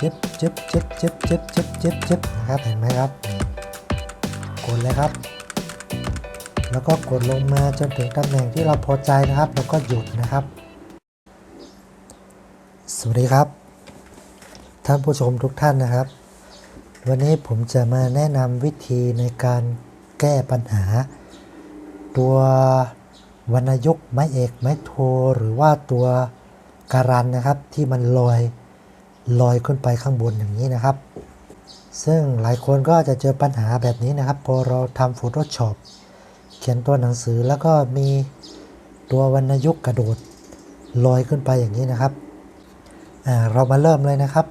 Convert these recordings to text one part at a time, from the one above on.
จึ๊บจึ๊บจึ๊บจึ๊บจึ๊บจึ๊บจึ๊บจึ๊บนะครับเห็นไหมครับ กดเลยครับ แล้วก็กดลงมาจนถึงตำแหน่งที่เราพอใจนะครับ แล้วก็หยุดนะครับ สวัสดีครับ ท่านผู้ชมทุกท่านนะครับ วันนี้ผมจะมาแนะนำวิธีในการแก้ปัญหา ตัววรรณยุกต์ไม้เอกไม้โท หรือว่าตัวการันนะครับที่มันลอย ลอยขึ้นไปข้างบนอย่างนี้นะครับ ซึ่งหลายคนก็จะเจอปัญหาแบบนี้นะครับ พอเราทำ Photoshop เขียนตัวหนังสือแล้วก็มีตัววรรณยุกต์กระโดดลอยขึ้นไปอย่างนี้นะครับอ่าเรามาเริ่มเลยนะครับ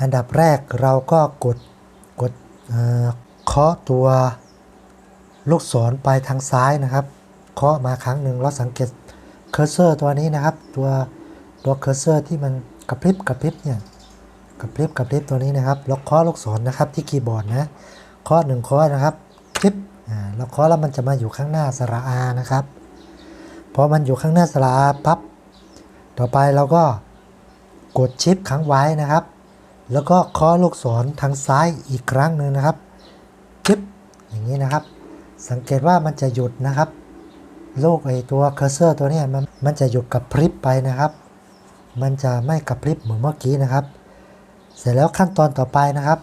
อันดับแรกเราก็กดกดอ่าเคาะตัวลูกศรไปทางซ้ายนะครับ เคาะมาครั้งหนึ่งเราสังเกตเคอร์เซอร์ตัวนี้นะครับ ตัวตัวเคอร์เซอร์ที่มัน กระพริบกระพริบเนี่ยกระพริบกระพริบตัวนี้นะครับล้วเคาะลูกศรนะครับที่คีย์บอร์ดนะคาะหนึ่งคาะนะครับคลิปอ่าล้วเคาะแล้วมันจะมาอยู่ข้างหน้าสระอานะครับพอมันอยู่ข้างหน้าสระอาปั๊บต่อไปเราก็กดชิปค้างไว้นะครับ แล้วก็คาะลูกศรทางซ้ายอีกครั้งหนึ่งนะครับจึ๊บอย่างนี้นะครับ สังเกตว่ามันจะหยุดนะครับลูกไอตัวเคอร์เซอร์ตัวนี้มันมันจะหยุดกับพริบไปนะครับ มันจะไม่กระพริบเหมือนเมื่อกี้นะครับ เสร็จแล้วขั้นตอนต่อไปนะครับ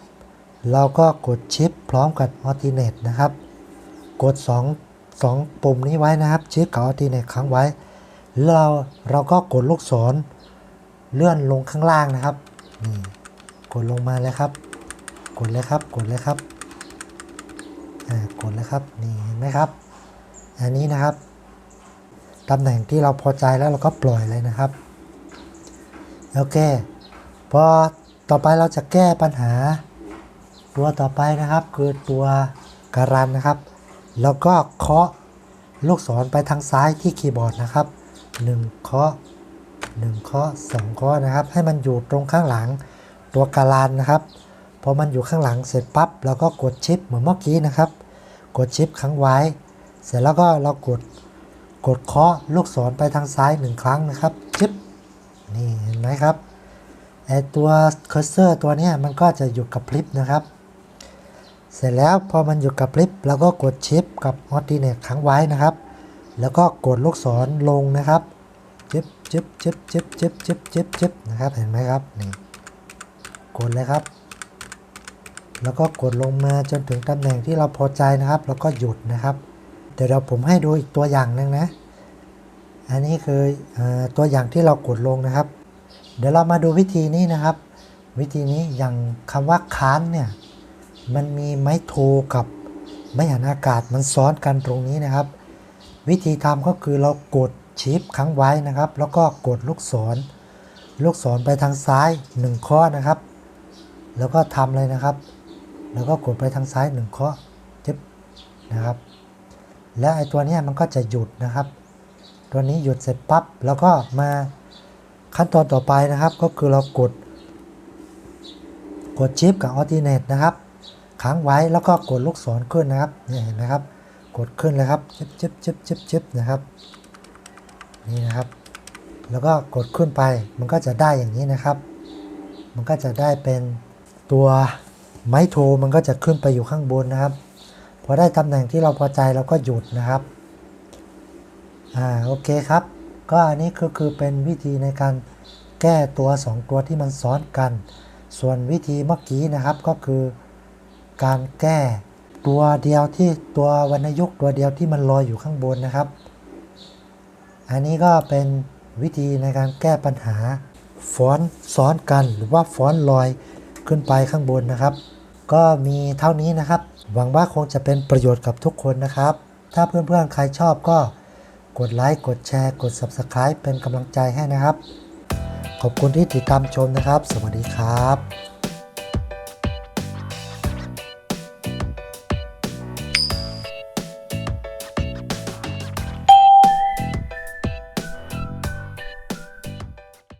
เราก็กดชิปพร้อมกับ Alternate นะครับ กด 2 2 ปุ่มนี้ไว้นะครับ ชิปกับ Alternate ค้างไว้แล้วเราเราก็กดลูกศรเลื่อนลงข้างล่างนะครับนี่กดลงมาเลยครับ กดเลยครับ กดเลยครับอ่ากดเลยครับนี่เห็นไหมครับ อันนี้นะครับตำแหน่งที่เราพอใจแล้วเราก็ปล่อยเลยนะครับ โอเคพอต่อไปเราจะแก้ปัญหา ตัวต่อไปนะครับคือตัวการันนะครับ แล้วก็เคาะลูกศรไปทางซ้ายที่คีย์บอร์ดนะครับ1เคาะ1เคาะ2เคาะนะครับ ให้มันอยู่ตรงข้างหลังตัวการันนะครับพอมันอยู่ข้างหลังเสร็จปั๊บเราก็กดชิปเหมือนเมื่อกี้นะครับ กดชิปครั้งไว้ เสร็จแล้วก็เรากดกดเคาะลูกศรไปทางซ้ายหนึ่งครั้งนะครับชิป นี่เห็นไหมครับไอตัวเคอร์เซอร์ตัวนี้มันก็จะหยุดกับพริบนะครับ เสร็จแล้วพอมันหยุดกับพริบเราก็กดชิปกับออ t ติเนตค้างไว้นะครับ แล้วก็กดลูกศรลงนะครับจิบจิบจิบจิบจิบจิบจิบจิบนะครับเห็นไหมครับนี่กดเลยครับ แล้วก็กดลงมาจนถึงตำแหน่งที่เราพอใจนะครับ แล้วก็หยุดนะครับ เดี๋ยวเราผมให้ดูอีกตัวอย่างหนึงนะ อันนี้คืออตัวอย่างที่เรากดลงนะครับ เดี๋ยวเรามาดูวิธีนี้นะครับ วิธีนี้อย่างคำว่าค้านเนี่ยมันมีไม้โทกับไม้หันอากาศมันซ้อนกันตรงนี้นะครับ วิธีทำก็คือเรากดชิปค้างไว้นะครับ แล้วก็กดลูกศร ลูกศรไปทางซ้าย 1 ข้อนะครับ แล้วก็ทำเลยนะครับ แล้วก็กดไปทางซ้าย 1 ข้อจิ๊บนะครับ และไอตัวนี้มันก็จะหยุดนะครับ ตัวนี้หยุดเสร็จปั๊บแล้วก็มาขั้นตอนต่อไปนะครับ ก็คือเรากด กดชิปกับ Alternate นะครับค้างไว้แล้วก็กดลูกศรขึ้นนะครับเนี่ยเห็นไหมครับ กดขึ้นเลยครับชิบชิบชิบชิบชิบนะครับนี่นะครับ แล้วก็กดขึ้นไปมันก็จะได้อย่างนี้นะครับ มันก็จะได้เป็นตัวไม้โทมันก็จะขึ้นไปอยู่ข้างบนนะครับ พอได้ตำแหน่งที่เราพอใจเราก็หยุดนะครับ อ่าโอเคครับ ก็อันนี้ก็คือเป็นวิธีในการแก้ตัว 2 ตัวที่มันซ้อนกัน ส่วนวิธีเมื่อกี้นะครับก็คือ การแก้ตัวเดียวที่ตัววรรณยุกตัวเดียวที่มันลอยอยู่ข้างบนนะครับ อันนี้ก็เป็นวิธีในการแก้ปัญหาฟอนต์ซ้อนกันหรือว่าฟอนต์ลอยขึ้นไปข้างบนนะครับ ก็มีเท่านี้นะครับ หวังว่าคงจะเป็นประโยชน์กับทุกคนนะครับ ถ้าเพื่อนๆใครชอบก็ กดไลค์ กดแชร์ กด Subscribe เป็นกำลังใจให้นะครับ ขอบคุณที่ติดตามชมนะครับ สวัสดีครับ